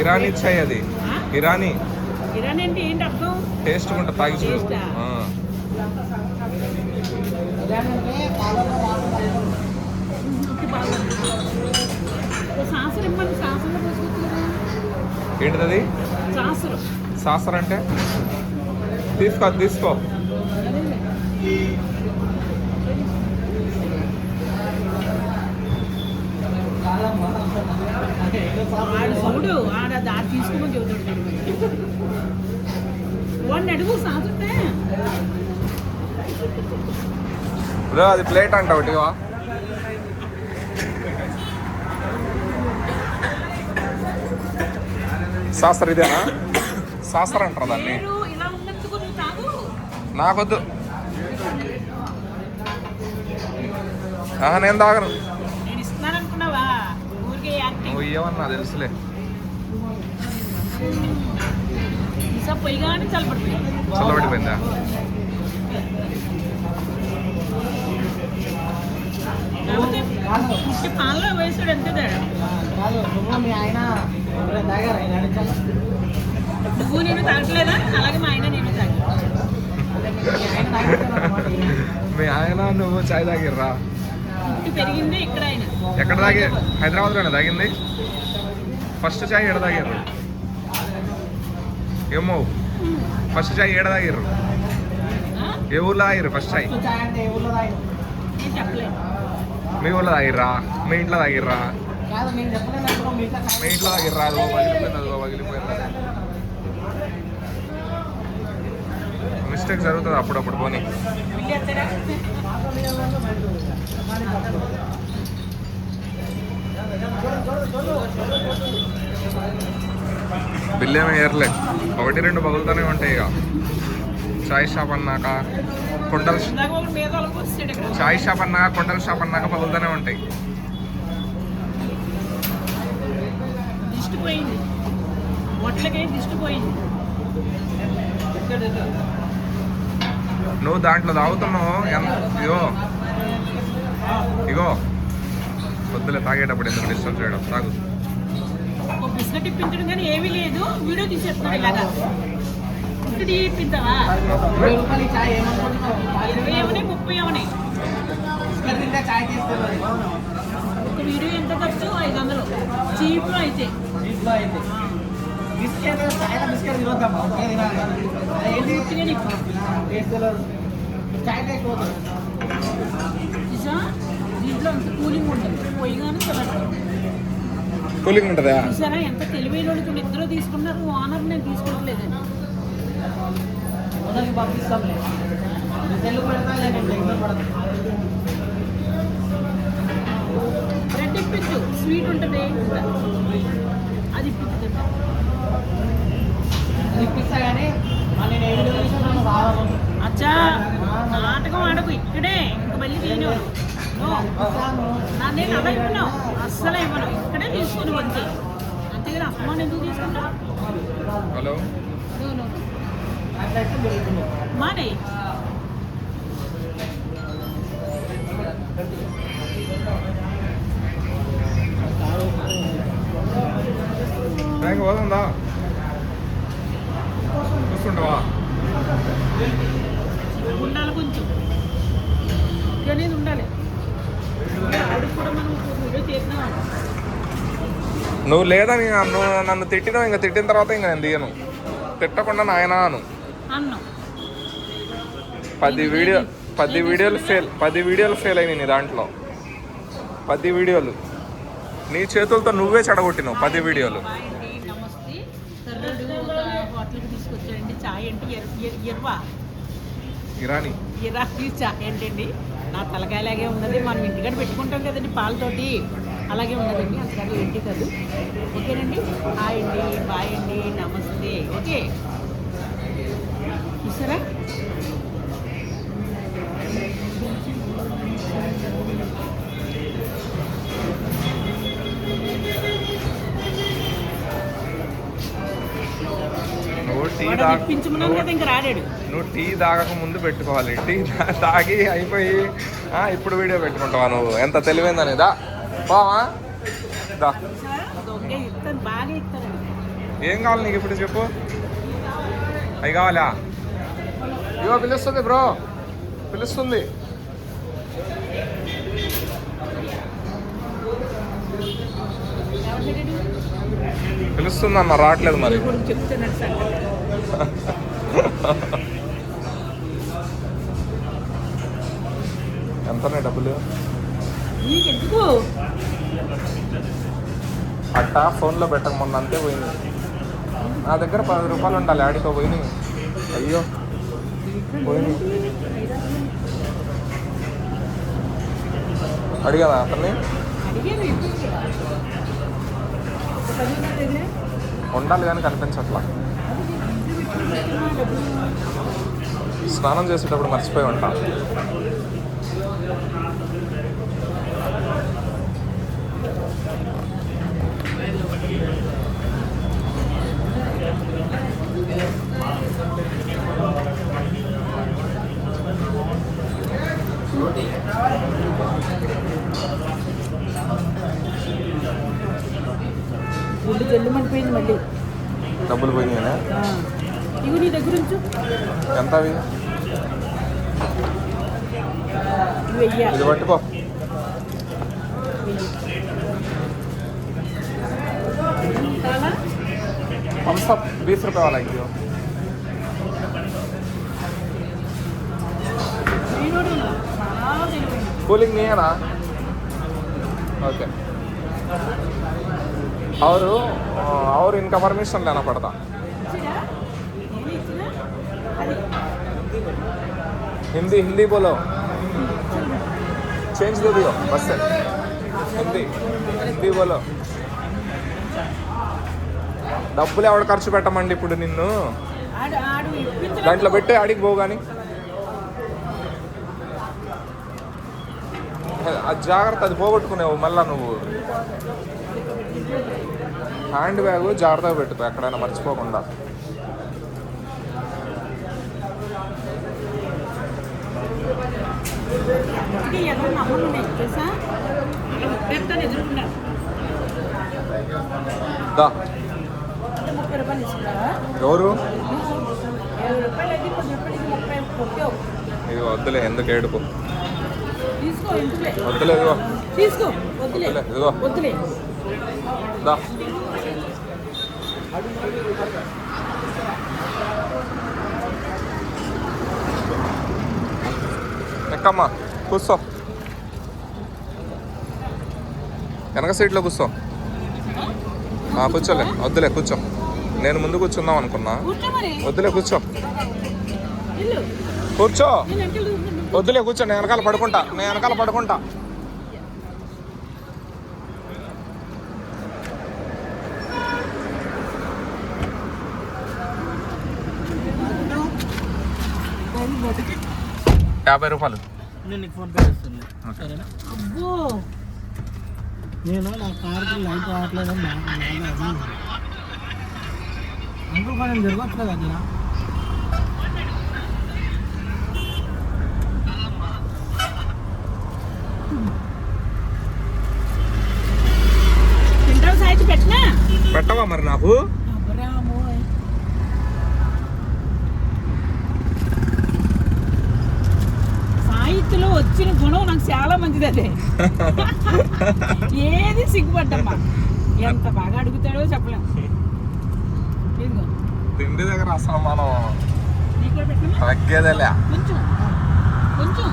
ఇరానీ చాయ్ అది. ఇరానీ. ఇరాన్ అంటే ఏంటి అర్థం? టేస్ట్ ఉంటుంది తాగి చూడు. ఏంటిది అది సాసరు అంటే? తీసుకో తీసుకో. ఆడు చూడు ఆడ దారి తీసుకోమని చెబుతాడు చూడు. వాడిని అడుగు సాసుంటే బ్రో అది ప్లేట్ అంట ఒకటివా సాసర్ ఇదేనా? సాసర్ అంటారు దాన్ని. నాకొద్దు. నేను తాగను. నాకు తెలుసులే. చల్లబడిపోయింది? పాలలో వేసాడు అంతే నువ్వు నేను తాగట్లేదా? అలాగే మా ఆయన నేను తాగి మీ ఆయన నువ్వు చాయ్ తాగిర్రా? పెరిగింది ఇక్కడ ఆయన ఎక్కడ తాగి హైదరాబాద్లోనే తాగింది ఫస్ట్ చాయ్ ఎడ తాగారు ఏమో. ఫస్ట్ చాయ్ తాగిర్రు ఆ? ఏ ఊర్లో తాగిర్రు ఫస్ట్ చాయ్? మీ ఊర్లో తాగిర్రా మీ ఇంట్లో తాగిర్రా మీ ఇంట్లో తాగిర్రా పగిలిపోయింది పగిలిపోయింది. మిస్టేక్ జరుగుతుంది అప్పుడప్పుడు పోనీ. బిల్లు ఎత్తారా బిల్ ఏమీ ఏర్లే. ఒకటి రెండు పగులుతూనే ఉంటాయి ఇక. చాయ్ షాప్ అన్నాక కొండల చాయ్ షాప్ అన్నాక కొండల షాప్ అన్నాక పగులుతూనే ఉంటాయి. నువ్వు దాంట్లో తాగుతున్నావు ఇగో. ఇగో. పొద్దులే తాగేటప్పుడు ఎందుకు డిస్టర్బ్ చేయడం? తాగు. ఒక బిస్కెట్ ఇప్పించడం కానీ ఏమీ లేదు. వీడియో తీసేస్తున్నాడు ఇలాగా. ఇరవై ఏమని? ముప్పై ఒక వీడియో ఎంత ఖర్చు? ఐదు వందలు. చీప్లో అయితే. బిస్కెట్ బిస్కెట్ ఏంటి చాయ్ టేస్ట్ దీంట్లో అంత కూలింగ్ ఉంటుంది. పొయ్యిగానే చల్లడం కూలింగ్ ఉంటుందా? చూసారా? ఎంత తెలివైన వాళ్ళు ఇద్దరు తీసుకున్నారు. ఓనర్ నేను తీసుకోవట్లేదండి మొదటికి పంపిస్తాంలే తెలుగు పెడతా లేదు బెంగళూరు పడదు బ్రెడ్ ఇప్పించు. స్వీట్ ఉంటుంది. అది ఇప్పించు. అది ఇప్పిస్తా కానీ నేను ఏ వీడియో అచ్చా నాటకం ఆడకు ఇక్కడే. ఇంక మళ్ళీ నేను నేను అలా ఇవ్వను అస్సలు ఇవ్వను ఇక్కడే తీసుకుని వచ్చి అంతేగాని అమ్మని ఎందుకు తీసుకుంటావు హలో. నో, మానే బ్యాంక్ పోతుందా? చూస్తుంటావా? ఉండాలి కొంచెం. ఉండాలి ఆవిడకి కూడా మనం ఒక వీడియో చేసినాం నువ్వు లేదని నన్ను నన్ను తిట్టినావు ఇంకా తిట్టిన తర్వాత ఇంకా నేను తీయను. తిట్టకుండా నాయన అను. పది వీడియో పది వీడియోలు ఫెయిల్ పది వీడియోలు ఫెయిల్ అయినాయి నీ దాంట్లో. పది వీడియోలు. నీ చేతులతో నువ్వే చెడగొట్టినావు పది వీడియోలు. ఇరానీ. ఇరాకీ చాయ్ ఏంటండి నా తలకాయలాగే ఉన్నది. మనం ఇంటికాడ పెట్టుకుంటాం కదండి పాలతోటి. అలాగే ఉన్నదండి అంతకాదు ఏంటి కాదు. ఓకేనండి? హాయ్ అండి బాయ్ అండి నమస్తే. ఓకే. చూసారా? నువ్వు టీ తాగక ముందు పెట్టుకోవాలి. టీ తాగి అయిపోయి ఆ, ఇప్పుడు వీడియో పెట్టుకుంటావా నువ్వు? ఎంత తెలివైందనేదా బావా దా ఏం కావాలి నీకు ఇప్పుడు చెప్పు? అవి కావాలా? ఇగో పిలుస్తుంది బ్రో. పిలుస్తుంది. పిలుస్తుంది అన్న రావట్లేదు మరి. ఎంతనే డబ్బులు? నీకెందుకు? అట్ట ఫోన్లో పెట్టక మొన్న అంతే పోయింది. నా దగ్గర పది రూపాయలు ఉండాలి ఆడితో పోయినాయి. అయ్యో పోయినాయి. అడిగాదా అతన్ని? ఉండాలి కానీ కనిపించట్లా. స్నానం చేసేటప్పుడు మర్చిపోయి ఉంటా గుడ్డు జల్లుమండిపోయింది మళ్ళీ డబ్బులు పోయినాయనే ఆ. ఇవి నీ దగ్గర ఉంచు ఎంత అవి ఇవి వెయ్యి ఇది పట్టుకో చాలా థమ్స్అప్ బీస్ రూపాయ వాళ్ళ అయ్యో వీడోడు చాలా తెలివైన కూలింగ్ నీయేనా ఓకే और और इनका परमिशन लेना पड़ता हिंदी हिंदी बोलो चेंज दे दियो बस से हिंदी हिंदी बोलो డబ్బులు ఎవడు ఖర్చు పెట్టమండి ఇప్పుడు నిన్ను ఆడు ఆడు ఇప్పించలేదు. దాంట్లో పెట్టి అడిగి పోవు కానీ అది జాగ్రత్త అది పోగొట్టుకునేవు మళ్ళా నువ్వు హ్యాండ్ బ్యాగ్ జాగ్రత్తగా పెట్టుకో ఎక్కడైనా మర్చిపోకుండా ఎవరు నమ్మలు ఉన్నాయి తెలుసా? పెడతాను ఎదురుకున్నా దా. ముప్పై రూపాయలు ఇస్తున్నారా ఎవరు? ఇరవై రూపాయలు అయితే పది రూపాయలకి ముప్పై కొట్టావు ఇది వద్దులే ఎందుకు ఏడుపు? తీసుకో ఎందుకులే వద్దులే ఇదిగో. తీసుకో వద్దులే ఇదిగో. వద్దులే. దా. ఎక్కమ్మా కూర్చో. వెనక సీట్లో కూర్చో. ఆ, కూర్చోలే వద్దులే కూర్చో. నేను ముందు కూర్చుందాం అనుకున్నా. వద్దులే కూర్చో. కూర్చో. వద్దులే కూర్చో నేను వెనకాల పడుకుంటా. నేను వెనకాల పడుకుంటా. యాభై రూపాయలు. నేను నీకు ఫోన్ పే చేస్తాను సరేనా? అబ్బో! నేను నా కార్కి లైట్ రావట్లేదు అని నాకు బాగా అది. అంకుల్ కొంచెం జరగట్లేదు పెట్టినా? పెట్టవా మరి నాకు? సాహిత్యలో వచ్చిన గుణం నాకు చాలా మంచిది అదే. ఏది సిగ్గుపడ్డమ్మా. ఎంత బాగా అడుగుతాడో చెప్పలేం. ఇదిగో. తిండి దగ్గర అసలు మనం తగ్గేదేలే. కొంచెం. కొంచెం.